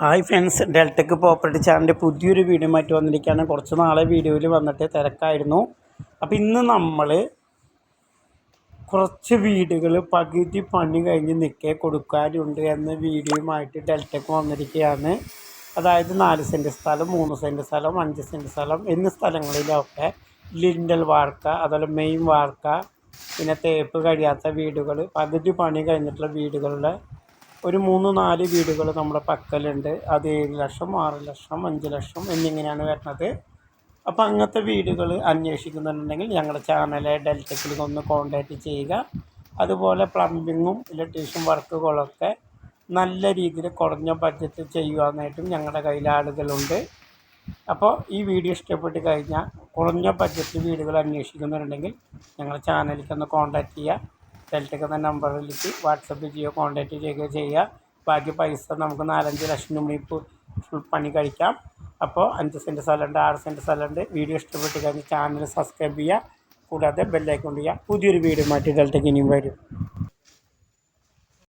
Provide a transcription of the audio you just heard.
Hi friends ഡെൽറ്റക്ക് property ചാനലിന്റെ പുതിയൊരു video മാറ്റി വന്നിരിക്കുകയാണ്. കുറച്ച് നാളെ വീഡിയോയിൽ വന്നിട്ട് തിരക്കായിരുന്നു. അപ്പോൾ ഇന്ന് നമ്മൾ കുറച്ച് വീടുകൾ പകുതി പണി കഴിഞ്ഞ് നിൽക്കേ കൊടുക്കാനുണ്ട് എന്ന വീഡിയോയുമായിട്ട് ഡെൽറ്റക്ക് വന്നിരിക്കുകയാണ്. അതായത് നാല് സെന്റ് സ്ഥലം മൂന്ന് സെന്റ് സ്ഥലം അഞ്ച് സെന്റ് സ്ഥലം എന്നീ സ്ഥലങ്ങളിലൊക്കെ ലിൻഡൽ വാർക്ക അതുപോലെ മെയിൻ വാർക്ക പിന്നെ തേപ്പ് കഴിയാത്ത വീടുകൾ പകുതി പണി കഴിഞ്ഞിട്ടുള്ള വീടുകളുടെ ഒരു മൂന്ന് നാല് വീടുകൾ നമ്മുടെ പക്കലുണ്ട്. അത് ഏഴ് ലക്ഷം ആറ് ലക്ഷം അഞ്ച് ലക്ഷം എന്നിങ്ങനെയാണ് വരുന്നത്. അപ്പോൾ അങ്ങനത്തെ വീടുകൾ അന്വേഷിക്കുന്നുണ്ടെങ്കിൽ ഞങ്ങളുടെ ചാനലെ ഡെൽറ്റക്കിൽ ഒന്ന് കോൺടാക്റ്റ് ചെയ്യുക. അതുപോലെ പ്ലംബിങ്ങും ഇലക്ട്രീഷ്യൻ വർക്കുകളൊക്കെ നല്ല രീതിയിൽ കുറഞ്ഞ ബഡ്ജറ്റിൽ ചെയ്യുവാനായിട്ടും ഞങ്ങളുടെ കയ്യിൽ ആളുകളുണ്ട്. അപ്പോൾ ഈ വീഡിയോ ഇഷ്ടപ്പെട്ട് കഴിഞ്ഞാൽ കുറഞ്ഞ ബഡ്ജറ്റ് വീടുകൾ അന്വേഷിക്കുന്നുണ്ടെങ്കിൽ ഞങ്ങളുടെ ചാനലിലേക്ക് ഒന്ന് കോൺടാക്റ്റ് ചെയ്യുക. എന്ന നമ്പറിലേക്ക് വാട്സപ്പ് ചെയ്യുകയോ കോൺടാക്റ്റ് ചെയ്യുകയോ ചെയ്യുക. ബാക്കി പൈസ നമുക്ക് നാലഞ്ച് ലക്ഷം രൂപ ഫുൾ പണി കഴിക്കാം. അപ്പോൾ അഞ്ച് സെന്റ് സ്ഥലമുണ്ട് ആറ് സെന്റ് സ്ഥലമുണ്ട്. വീഡിയോ ഇഷ്ടപ്പെട്ട് കഴിഞ്ഞ് ചാനൽ സബ്സ്ക്രൈബ് ചെയ്യുക. കൂടാതെ ബെല്ലൈക്കൺ ചെയ്യുക പുതിയൊരു വീഡിയോ മാറ്റി ഡെൽറ്റക്ക് ഇനിയും വരും.